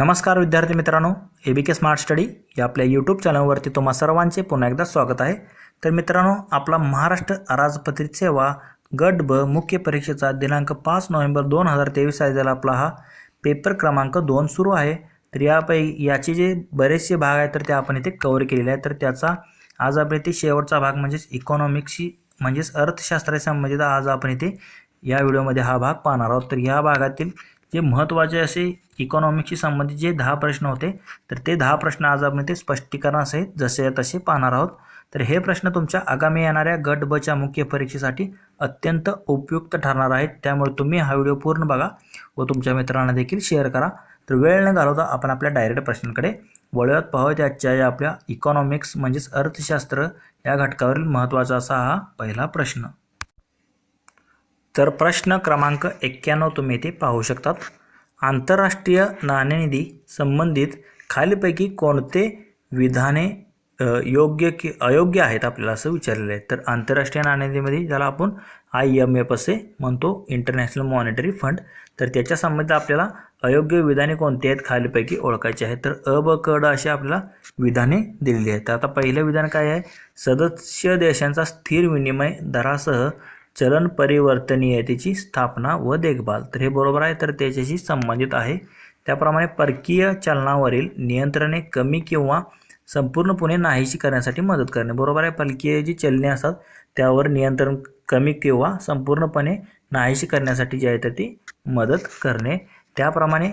नमस्कार विद्यार्थी मित्रांनो ए बी के स्मार्ट स्टडी या आपल्या यूट्यूब चॅनलवरती तुम्हा सर्वांचे पुन्हा एकदा स्वागत आहे. तर मित्रांनो आपला महाराष्ट्र अराजपत्रित सेवा गट ब मुख्य परीक्षेचा दिनांक पाच नोव्हेंबर दोन हजार तेवीस तारखेला आपला हा पेपर क्रमांक दोन सुरू आहे. तर यापैकी याचे जे बरेचसे भाग आहेत तर ते आपण इथे कवर केलेले आहेत. तर त्याचा आज आपण इथे शेवटचा भाग म्हणजेच इकॉनॉमिक्सशी म्हणजेच अर्थशास्त्राशी संबंधित आज आपण इथे या व्हिडिओमध्ये हा भाग पाहणार आहोत. तर या भागातील जे महत्त्वाचे असे इकॉनॉमिक्सशी संबंधित जे दहा प्रश्न होते तर ते दहा प्रश्न आज आपण ते स्पष्टीकरणासहित जसे तसे पाहणार आहोत. तर हे प्रश्न तुमच्या आगामी येणाऱ्या गट बच्या मुख्य परीक्षेसाठी अत्यंत उपयुक्त ठरणार आहेत. त्यामुळे तुम्ही हा व्हिडिओ पूर्ण बघा व तुमच्या मित्रांना देखील शेअर करा. तर वेळ न घालवता आपण आपल्या डायरेक्ट प्रश्नांकडे वळूयात. पाहूयात आजच्या या आपल्या इकॉनॉमिक्स म्हणजेच अर्थशास्त्र या घटकावरील महत्त्वाचा असा हा पहिला प्रश्न. तर प्रश्न क्रमांक एक्क्याण्णव तुम्ही इथे पाहू शकतात. आंतरराष्ट्रीय नाणेनिधी संबंधित खालीलपैकी कोणते विधाने योग्य की अयोग्य आहेत आपल्याला असं विचारलेलं आहे. तर आंतरराष्ट्रीय नाणेनिधीमध्ये ज्याला आपण आय एम एफ असे म्हणतो इंटरनॅशनल मॉनिटरी फंड तर त्याच्या संबंधित आपल्याला अयोग्य विधाने कोणती आहेत खालीलपैकी ओळखायची आहेत. तर अ ब क ड अशी आपल्याला विधाने दिलेली आहेत. तर आता पहिलं विधान काय आहे? सदस्य देशांचा स्थिर विनिमय दरासह चलन परिवर्तनीयतेची स्थापना व देखभाल. तर हे बरोबर आहे तर त्याच्याशी संबंधित आहे. त्याप्रमाणे परकीय चलनावरील नियंत्रणे कमी किंवा संपूर्णपणे नाहीशी करण्यासाठी मदत करणे. बरोबर आहे परकीय जी चलने असतात त्यावर नियंत्रण कमी किंवा संपूर्णपणे नाहीशी करण्यासाठी जी आहे तर ती मदत करणे. त्याप्रमाणे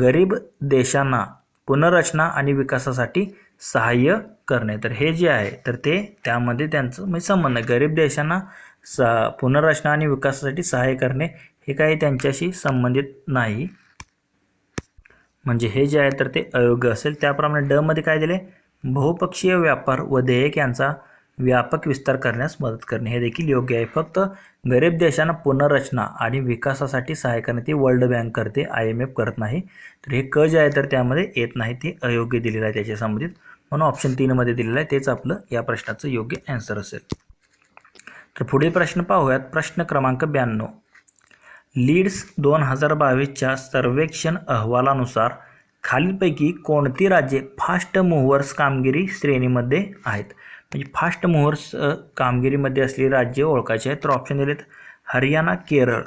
गरीब देशांना पुनर्रचना आणि विकासासाठी सहाय्य करणे. तर हे जे आहे तर ते त्यामध्ये त्यांचं म्हणजे संबंध आहे. गरीब देशांना स पुनर्रचना आणि विकासासाठी सहाय्य करणे हे काही त्यांच्याशी संबंधित नाही. म्हणजे हे जे आहे तर ते अयोग्य असेल. त्याप्रमाणे ड मध्ये काय दिले? बहुपक्षीय व्यापार व देयक यांचा व्यापक विस्तार करण्यास मदत करणे. हे देखील योग्य आहे. फक्त गरीब देशांना पुनर्रचना आणि विकासासाठी सहाय्य करणे ते वर्ल्ड बँक करते आय एम एफ करत नाही. तर हे क जे आहे तर त्यामध्ये येत नाही. ते अयोग्य दिलेलं आहे त्याच्या संबंधित. म्हणून ऑप्शन तीनमध्ये दिलेलं आहे. तेच आपलं या प्रश्नाचं योग्य ॲन्सर असेल. तर पुढील प्रश्न पाहूयात. प्रश्न क्रमांक ब्याण्णव. लीड्स दोन हजार बावीसच्या सर्वेक्षण अहवालानुसार खालीलपैकी कोणती राज्ये फास्ट मूव्हर्स कामगिरी श्रेणीमध्ये आहेत? म्हणजे फास्ट मूव्हर्स कामगिरीमध्ये असलेली राज्ये ओळखायची आहेत. तर ऑप्शन दिलेत हरियाणा केरळ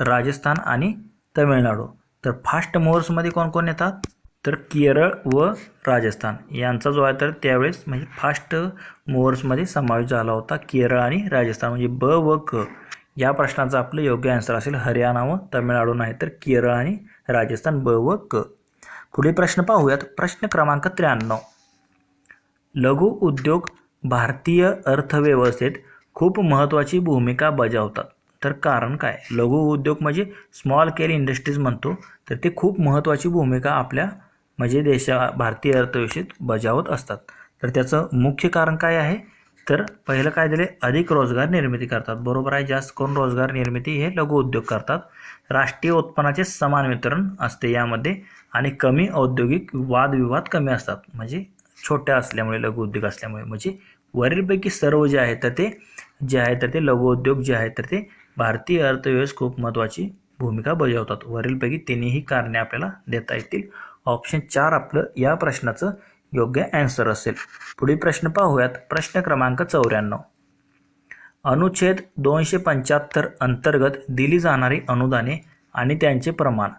राजस्थान आणि तमिळनाडू. तर फास्ट मूव्हर्समध्ये कोण कोण येतात? तर केरळ व राजस्थान यांचा जो आहे तर त्यावेळेस म्हणजे फास्ट मूव्हर्समध्ये समावेश झाला होता. केरळ आणि राजस्थान म्हणजे ब व क या प्रश्नाचं आपलं योग्य आन्सर असेल हरियाणा व तमिळनाडू नाही तर केरळ आणि राजस्थान ब व क. पुढील प्रश्न पाहूयात. प्रश्न क्रमांक त्र्याण्णव. लघु उद्योग भारतीय अर्थव्यवस्थेत खूप महत्त्वाची भूमिका बजावतात. तर कारण काय? लघु उद्योग म्हणजे स्मॉल केअर इंडस्ट्रीज म्हणतो. तर ते खूप महत्त्वाची भूमिका आपल्या म्हणजे देशा भारतीय अर्थव्यवस्थेत बजावत असतात. तर त्याचं मुख्य कारण काय आहे? तर पहिलं काय दिले? अधिक रोजगार निर्मिती करतात. बरोबर आहे जास्त करून रोजगार निर्मिती हे लघु उद्योग करतात. राष्ट्रीय उत्पन्नाचे समान वितरण असते यामध्ये आणि कमी औद्योगिक वादविवाद कमी असतात. म्हणजे छोट्या असल्यामुळे लघु उद्योग असल्यामुळे. म्हणजे वरीलपैकी सर्व जे आहे तर ते जे आहे तर ते लघु उद्योग जे आहे तर ते भारतीय अर्थव्यवस्थेत खूप महत्त्वाची भूमिका बजावतात. वरीलपैकी तिन्ही कारणे आपल्याला देता येतील. ऑप्शन चार आपलं या प्रश्नाचं योग्य ॲन्सर असेल. पुढील प्रश्न पाहूयात. प्रश्न क्रमांक चौऱ्याण्णव. अनुच्छेद दोनशे पंच्याहत्तर अंतर्गत दिली जाणारी अनुदाने आणि त्यांचे प्रमाण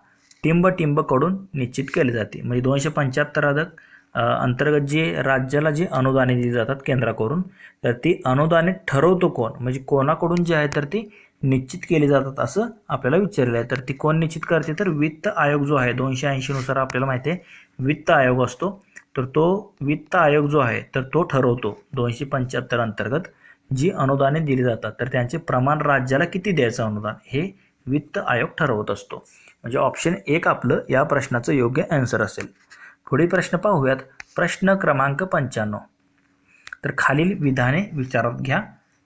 टिंब टिंबकडून निश्चित केले जाते. म्हणजे दोनशे पंच्याहत्तर अंतर्गत जे राज्याला जी अनुदाने दिली जातात केंद्राकडून तर ती अनुदाने ठरवतो कोण? म्हणजे कोणाकडून जे आहे तर ती निश्चित केले जातात असं आपल्याला विचारलं आहे. तर ती कोण निश्चित करते? तर वित्त आयोग जो आहे दोनशे ऐंशीनुसार आपल्याला माहिती आहे वित्त आयोग असतो. तर तो वित्त आयोग जो आहे तर तो ठरवतो दोनशे पंच्याहत्तर अंतर्गत जी अनुदाने दिली जातात. तर त्यांचे प्रमाण राज्याला किती द्यायचं अनुदान? हे वित्त आयोग ठरवत असतो. म्हणजे ऑप्शन एक आपलं या प्रश्नाचं योग्य ॲन्सर असेल. पुढील प्रश्न पाहूयात. प्रश्न क्रमांक पंच्याण्णव. तर खालील विधाने विचारात घ्या.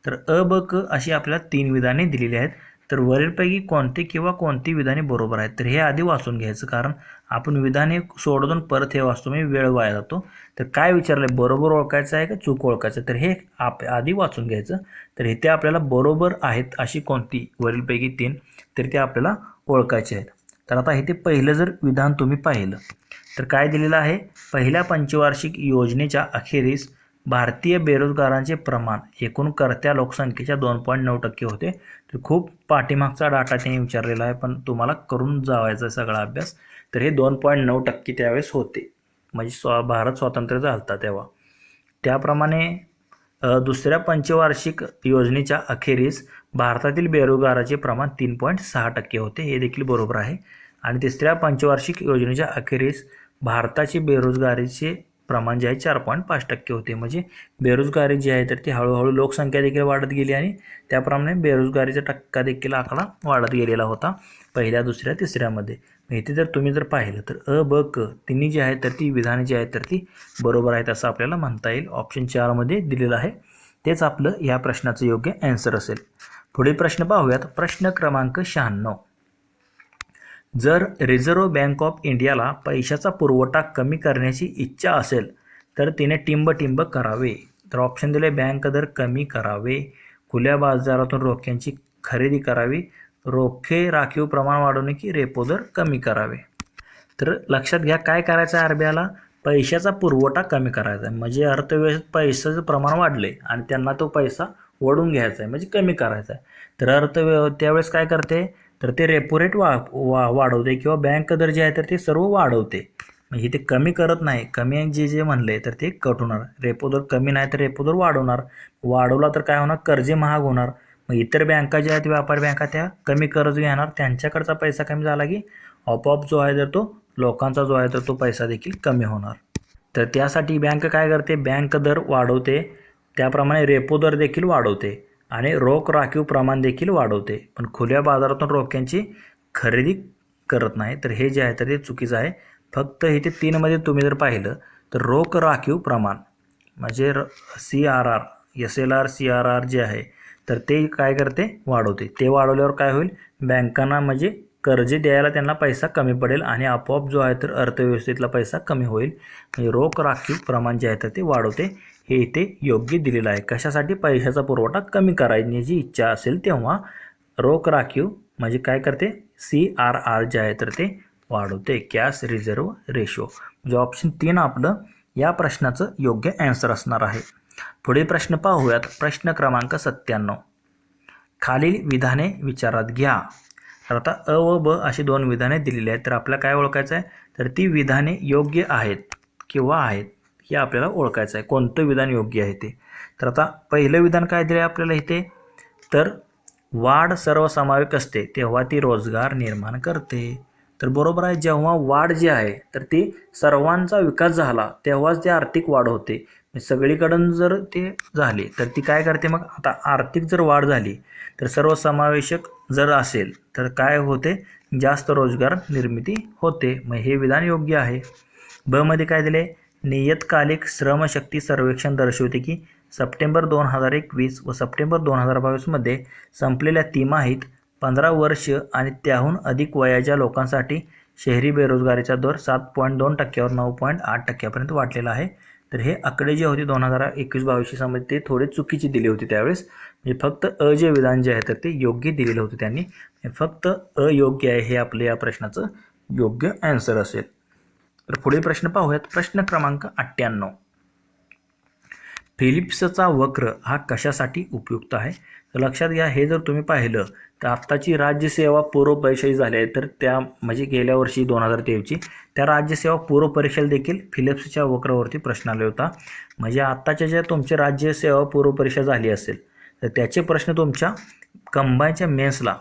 तर अ ब क अशी आपल्याला तीन विधाने दिलेली आहेत. तर वरीलपैकी कोणते किंवा कोणती विधाने बरोबर आहेत? तर हे आधी वाचून घ्यायचं कारण आपण विधाने सोडून परत हे वाचतो म्हणजे वेळ वाया जातो. तर काय विचारलं बरोबर ओळखायचं आहे का चूक ओळखायचं तर हे आप आधी वाचून घ्यायचं. तर इथे आपल्याला बरोबर आहेत अशी कोणती? वरीलपैकी तीन. तर ते आपल्याला ओळखायचे आहेत. तर आता इथे पहिलं जर विधान तुम्ही पाहिलं तर काय दिलेलं आहे? पहिल्या पंचवार्षिक योजनेच्या अखेरीस भारतीय बेरोजगारांचे प्रमाण एकूण करत्या लोकसंख्येच्या दोन पॉईंट नऊ टक्के होते. तर खूप पाठीमागचा डाटा त्यांनी विचारलेला आहे पण तुम्हाला करून जावायचा आहे सगळा अभ्यास तर हे दोन पॉईंट नऊ टक्के त्यावेळेस होते. म्हणजे स्वा भारत स्वातंत्र्य झालता तेव्हा. त्याप्रमाणे दुसऱ्या पंचवार्षिक योजनेच्या अखेरीस भारतातील बेरोजगाराचे प्रमाण तीन पॉईंट सहा टक्के होते हे देखील बरोबर आहे. आणि तिसऱ्या पंचवार्षिक योजनेच्या अखेरीस भारताचे बेरोजगारीचे प्रमाण जे आहे चार पॉईंट पाच टक्के होते. म्हणजे बेरोजगारी जी आहे तर ती हळूहळू लोकसंख्या देखील वाढत गेली आणि त्याप्रमाणे बेरोजगारीचा टक्का देखील आकडा वाढत गेलेला होता पहिल्या दुसऱ्या तिसऱ्यामध्ये इथे जर तुम्ही जर पाहिलं तर अ ब क तिन्ही जी आहे तर ती विधाने जी आहेत तर ती बरोबर आहेत असं आपल्याला म्हणता येईल. ऑप्शन चारमध्ये दिलेलं आहे. तेच आपलं या प्रश्नाचं योग्य ॲन्सर असेल. पुढील प्रश्न पाहूयात. प्रश्न क्रमांक शहाण्णव. जर रिझर्व्ह बँक ऑफ इंडियाला पैशाचा पुरवठा कमी करण्याची इच्छा असेल तर तिने टिंब करावे. तर ऑप्शन दिले बँक दर कमी करावे. खुल्या बाजारातून रोख्यांची खरेदी करावी. रोखे राखीव प्रमाण वाढवणे की रेपो दर कमी करावे? तर लक्षात घ्या काय करायचं आहे आर बी आयला पैशाचा पुरवठा कमी करायचा. आहे म्हणजे अर्थव्यवस्थेत पैशाचं प्रमाण वाढले आणि त्यांना तो पैसा ओढून घ्यायचा आहे म्हणजे कमी करायचा आहे. तर अर्थव्यव त्यावेळेस काय करते? तर ते रेपो रेट वा वा वाढवते किंवा बँक दर जे आहे तर ते सर्व वाढवते. म्हणजे ते कमी करत नाही. कमी जे जे म्हणले तर ते कट होणार. रेपो दर कमी नाही तर रेपो दर वाढवणार. वाढवला तर काय होणार? कर्जे महाग होणार. मग इतर बँका ज्या आहेत व्यापारी बँका त्या कमी कर्ज घेणार. त्यांच्याकडचा पैसा कमी झाला की आपोआप जो आहे तर तो लोकांचा जो आहे तर तो पैसा देखील कमी होणार. तर त्यासाठी बँक काय करते? बँक दर वाढवते. त्याप्रमाणे रेपो दर देखील वाढवते. आणि रोख राखीव प्रमाण देखील वाढवते. पण खुल्या बाजारातून रोख्यांची खरेदी करत नाही. तर हे जे आहे तर ते चुकीचं आहे. फक्त इथे तीनमध्ये तुम्ही जर पाहिलं तर रोख राखीव प्रमाण म्हणजे र C R R S L R C R R जे आहे तर ते काय करते? वाढवते. ते वाढवल्यावर काय होईल? बँकांना म्हणजे कर्जे द्यायला त्यांना पैसा कमी पडेल आणि आपोआप जो आहे तर अर्थव्यवस्थेतला पैसा कमी होईल. म्हणजे रोख राखीव प्रमाण जे आहे तर ते वाढवते. हे इथे योग्य दिलेलं आहे. कशासाठी? पैशाचा पुरवठा कमी करायची इच्छा असेल तेव्हा रोख राखीव म्हणजे काय करते? सी आर आर जे आहे तर ते वाढवते. कॅश रिझर्व रेशो म्हणजे ऑप्शन तीन आपलं या प्रश्नाचं योग्य ॲन्सर असणार आहे. पुढील प्रश्न पाहूयात. प्रश्न क्रमांक सत्त्याण्णव. खालील विधाने विचारात घ्या. तर आता अ व ब अशी दोन विधाने दिलेली आहेत. तर आपल्याला काय ओळखायचं आहे तर ती विधाने योग्य आहेत किंवा आहेत. हे आपल्याला ओळखायचं आहे. कोणतं विधान योग्य आहे ते? तर आता पहिलं विधान काय दिलं आहे आपल्याला इथे? तर वाढ सर्वसमावेक असते तेव्हा ती रोजगार निर्माण करते. तर बरोबर आहे जेव्हा वाढ जी आहे तर ती सर्वांचा विकास झाला तेव्हाच ती आर्थिक वाढ होते. म्हणजे सगळीकडून जर ते झाली तर ती काय करते मग? आता आर्थिक जर वाढ झाली तर सर्वसमावेशक जर असेल तर काय होते? जास्त रोजगार निर्मिती होते. मग हे विधान योग्य आहे. ब मध्ये काय दिले नियतकालिक श्रमशक्ती सर्वेक्षण दर्शवते की सप्टेंबर दोन हजार एकवीस व सप्टेंबर दोन हजार बावीसमध्ये संपलेल्या तिमाहीत पंधरा वर्ष आणि त्याहून अधिक वयाच्या लोकांसाठी शहरी बेरोजगारीचा दर सात पॉईंट दोन टक्क्यावर नऊ पॉईंट आठ टक्क्यापर्यंत वाढलेला आहे. तर हे आकडे जे होते दोन हजार एकवीस बावीसशी संबंधित ते थोडे चुकीचे दिले होते त्यावेळेस. म्हणजे फक्त अ जे विधान जे आहे तर ते योग्य दिलेलं होतं त्यांनी. म्हणजे फक्त अयोग्य आहे हे आपलं या प्रश्नाचं योग्य ॲन्सर असेल. तर पुढील प्रश्न पाहूयात. प्रश्न क्रमांक अठ्ठ्याण्णव. फिलिप्सचा वक्र हा कशासाठी उपयुक्त आहे? तर लक्षात घ्या हे जर तुम्ही पाहिलं तर आत्ताची राज्यसेवा पूर्व परीक्षा झाली आहे. तर त्या म्हणजे गेल्या वर्षी दोन हजार तेवीसची त्या राज्यसेवा पूर्व परीक्षेला देखील फिलिप्सच्या वक्रावरती प्रश्न आले होता. म्हणजे आत्ताच्या ज्या तुमची राज्यसेवा पूर्व परीक्षा झाली असेल तर त्याचे प्रश्न तुमच्या कंबाईनच्या मेन्सला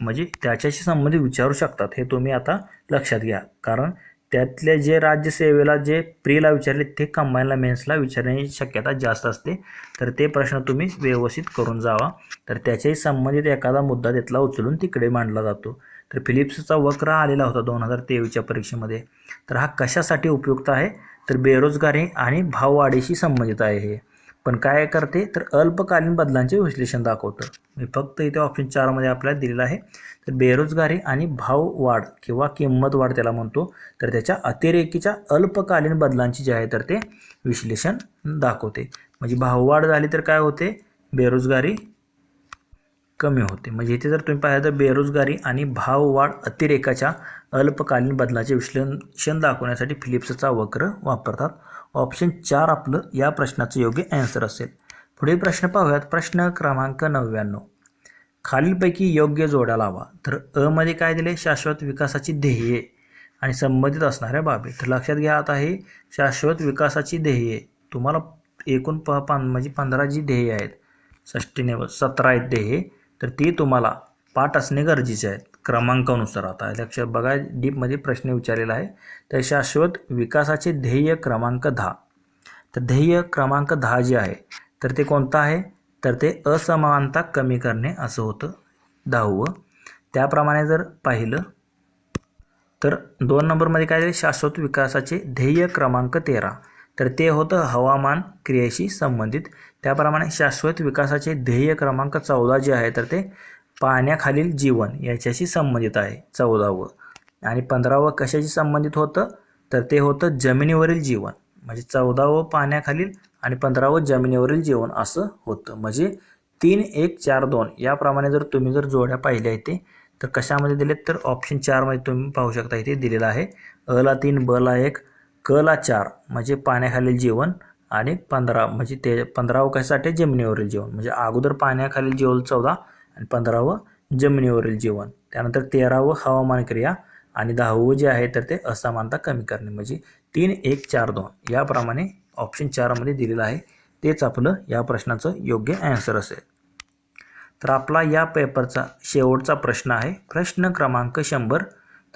म्हणजे त्याच्याशी संबंधित विचारू शकतात. हे तुम्ही आता लक्षात घ्या. कारण त्यातले जे राज्यसेवेला जे प्रीला विचारले ते कंबाईनला मेन्सला विचारण्याची शक्यता जास्त असते. तर ते प्रश्न तुम्ही व्यवस्थित करून जावा. तर त्याच्याही संबंधित एखादा मुद्दा तिथला उचलून तिकडे मांडला जातो. तर फिलिप्सचा वक्र आलेला होता दोन हजार तेवीसच्या परीक्षेमध्ये. तर हा कशासाठी उपयुक्त आहे? तर बेरोजगारी आणि भाववाढीशी संबंधित आहे हे. पण काय करते? तर अल्पकालीन बदलांचे विश्लेषण दाखवतं. मी फक्त इथे ऑप्शन चारमध्ये आपल्याला दिलेलं आहे. तर बेरोजगारी आणि भाव वाढ किंवा किंमत वाढ त्याला म्हणतो. तर त्याच्या अतिरेकीच्या अल्पकालीन बदलांची जे आहे तर ते विश्लेषण दाखवते. म्हणजे भाववाढ झाली तर काय होते? बेरोजगारी कमी होते. म्हणजे इथे जर तुम्ही पाहिलं तर बेरोजगारी आणि भाववाढ अतिरेकाच्या अल्पकालीन बदलाचे विश्लेषण दाखवण्यासाठी फिलिप्सचा वक्र वापरतात. ऑप्शन चार आपलं या प्रश्नाचं योग्य ॲन्सर असेल. पुढील प्रश्न पाहूयात. प्रश्न क्रमांक नव्याण्णव. खालीलपैकी योग्य जोड्या लावा. तर अ मध्ये काय दिले? शाश्वत विकासाची ध्येये आणि संबंधित असणाऱ्या बाबी. तर लक्षात घ्या आता हे शाश्वत विकासाची ध्येये. तुम्हाला एकूण प पान म्हणजे पंधरा जी ध्येय आहेत सस्टेनेबल सतरा आहेत ध्येये तर ती तुम्हाला पाठ असणे गरजेचे आहेत क्रमांकानुसार. आता लक्षात बघा डीपमध्ये प्रश्न विचारलेला आहे. तर शाश्वत विकासाचे ध्येय क्रमांक दहा. तर ध्येय क्रमांक दहा जे आहे तर ते कोणतं आहे? तर ते असमानता कमी करणे असं होतं. दहावं. त्याप्रमाणे जर पाहिलं तर दोन नंबरमध्ये काय झाले शाश्वत विकासाचे ध्येय क्रमांक तेरा. तर ते होतं हवामान क्रियेशी संबंधित. त्याप्रमाणे शाश्वत विकासाचे ध्येय क्रमांक चौदा जे आहे तर ते पाण्याखालील जीवन याच्याशी संबंधित आहे चौदावं. आणि पंधरावं कशाशी संबंधित होतं? तर ते होतं जमिनीवरील जीवन. म्हणजे चौदावं पाण्याखालील आणि पंधरावं जमिनीवरील जीवन असं होतं. म्हणजे तीन एक चार दोन याप्रमाणे जर तुम्ही जर जोड्या पाहिल्या इथे तर कशामध्ये दिलेत? तर ऑप्शन चारमध्ये तुम्ही पाहू शकता इथे दिलेलं आहे. अला तीन बला एक क ला चार म्हणजे पाण्याखालील जीवन आणि पंधरा म्हणजे ते पंधरावं कशासाठी? जमिनीवरील जीवन. म्हणजे अगोदर पाण्याखालील जीवन चौदा आणि पंधरावं जमिनीवरील जीवन. त्यानंतर तेरावं हवामान क्रिया आणि दहावं जे आहे तर ते असमानता कमी करणे. म्हणजे तीन एक चार दोन याप्रमाणे ऑप्शन चारमध्ये दिलेलं आहे. तेच आपलं या प्रश्नाचं योग्य ॲन्सर असेल. तर आपला या पेपरचा शेवटचा प्रश्न आहे. प्रश्न क्रमांक शंभर.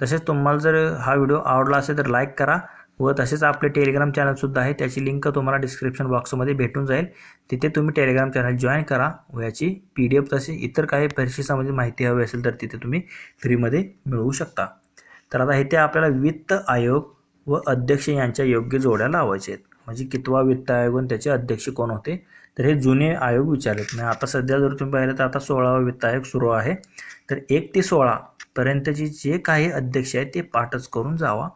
तसेच तुम्हाला जर हा व्हिडिओ आवडला असेल तर लाईक करा. व तसेच आपले टेलिग्राम चॅनलसुद्धा आहे. त्याची लिंक तुम्हाला डिस्क्रिप्शन बॉक्समध्ये भेटून जाईल. तिथे तुम्ही टेलिग्राम चॅनल जॉईन करा व याची पी डी एफ तसेच इतर काही परीक्षेसंबंधी माहिती हवी असेल तर तिथे तुम्ही फ्रीमध्ये मिळवू शकता. तर आता इथे आपल्याला वित्त आयोग व अध्यक्ष यांच्या योग्य जोड्या लावायच्या आहेत. म्हणजे कितवा वित्त आयोग आणि त्याचे अध्यक्ष कोण होते? तर हे जुने आयोग विचारलेत. म्हणजे आता सध्या जर तुम्ही पाहिलं तर आता सोळावा वित्त आयोग सुरू आहे. तर एक ते सोळापर्यंतचे जे काही अध्यक्ष आहेत ते पाठच करून जावा.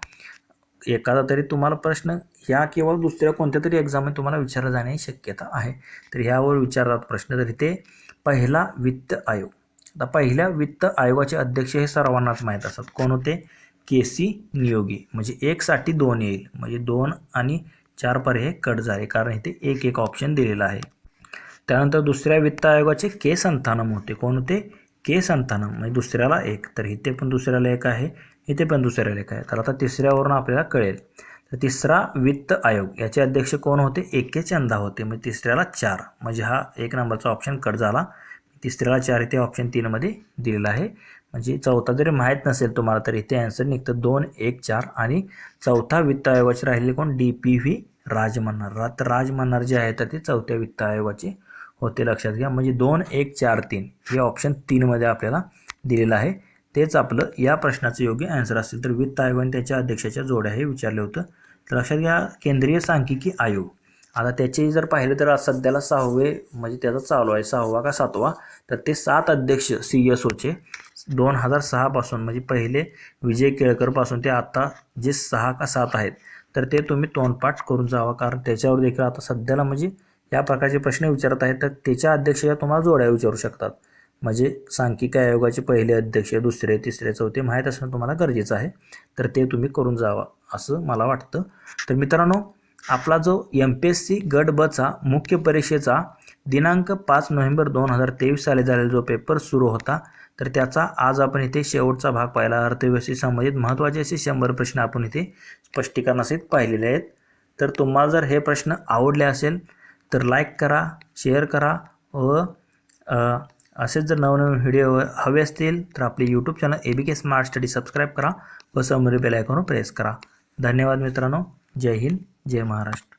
एखादा तरी तुम्हाला प्रश्न ह्या किंवा दुसऱ्या कोणत्या तरी एक्झाममध्ये तुम्हाला विचारला जाण्याची शक्यता आहे. तर ह्यावर विचारतात प्रश्न. तर इथे पहिला वित्त आयोग. आता पहिल्या वित्त आयोगाचे अध्यक्ष हे सर्वांनाच माहीत असतात. कोण होते? K C Neogy. म्हणजे एकसाठी दोन येईल. म्हणजे दोन आणि चार पर्याय कट झाले. कारण इथे एक एक ऑप्शन दिलेला आहे. त्यानंतर दुसऱ्या वित्त आयोगाचे के संतानम होते. कोण होते? के संतानम. म्हणजे दुसऱ्याला एक. तर इथे पण दुसऱ्याला एक आहे. इथे पण दुसऱ्या लेख आहे तर आता तिसऱ्यावरून आपल्याला कळेल. तर तिसरा वित्त आयोग. याचे अध्यक्ष कोण होते? ए. के. चंदा होते. म्हणजे तिसऱ्याला चार. म्हणजे हा एक नंबरचा ऑप्शन कट झाला. तिसऱ्याला चार इथे ऑप्शन तीनमध्ये दिलेला आहे. म्हणजे चौथा जरी माहीत नसेल तुम्हाला तर इथे आन्सर निघतं दोन एक चार आणि चौथा वित्त आयोगाचे राहिले कोण? D P V Rajamannar रा तर राज मन्नार जे आहे तर ते चौथ्या वित्त आयोगाचे होते. लक्षात घ्या. म्हणजे दोन एक चार तीन हे ऑप्शन तीनमध्ये आपल्याला दिलेलं आहे. तेच आपलं या प्रश्नाचं योग्य आन्सर असेल. तर वित्त आयोगाने त्याच्या अध्यक्षाच्या जोड्या हे विचारलं होतं. तर लक्षात घ्या केंद्रीय सांख्यिकी आयोग. आता त्याचे जर पाहिलं तर आज सध्याला सहावे म्हणजे त्याचा चालू आहे सहावा का सातवा? तर ते सात अध्यक्ष सी एस ओचे दोन हजार सहापासून म्हणजे पहिले विजय केळकरपासून ते आत्ता जे सहा का सात आहेत तर ते तुम्ही तोंडपाठ करून जावा. कारण त्याच्यावर देखील आता सध्याला म्हणजे या प्रकारचे प्रश्न विचारत आहेत तर त्याच्या अध्यक्षाच्या तुम्हाला जोड्या विचारू शकतात. म्हणजे सांख्यिकी आयोगाचे पहिले अध्यक्ष दुसरे तिसरे चौथे माहीत असणं तुम्हाला गरजेचं आहे. तर ते तुम्ही करून जावा असं मला वाटतं. तर मित्रांनो आपला जो एम पी एस सी गट बचा मुख्य परीक्षेचा दिनांक पाच नोव्हेंबर दोन हजार तेवीस साली झालेला जो पेपर सुरू होता तर त्याचा आज आपण इथे शेवटचा भाग पाहिला. अर्थव्यवस्थेशी संबंधित महत्त्वाचे असे शंभर प्रश्न आपण इथे स्पष्टीकरणासहित पाहिलेले आहेत. तर तुम्हाला जर हे प्रश्न आवडले असेल तर लाईक करा शेअर करा व असेच जर नवनवीन व्हिडिओ हवे असतील तर आपले YouTube channel A B K smart study subscribe करा व समोर बेल आयकॉनवर प्रेस करा. धन्यवाद मित्रांनो. जय हिंद. जय महाराष्ट्र.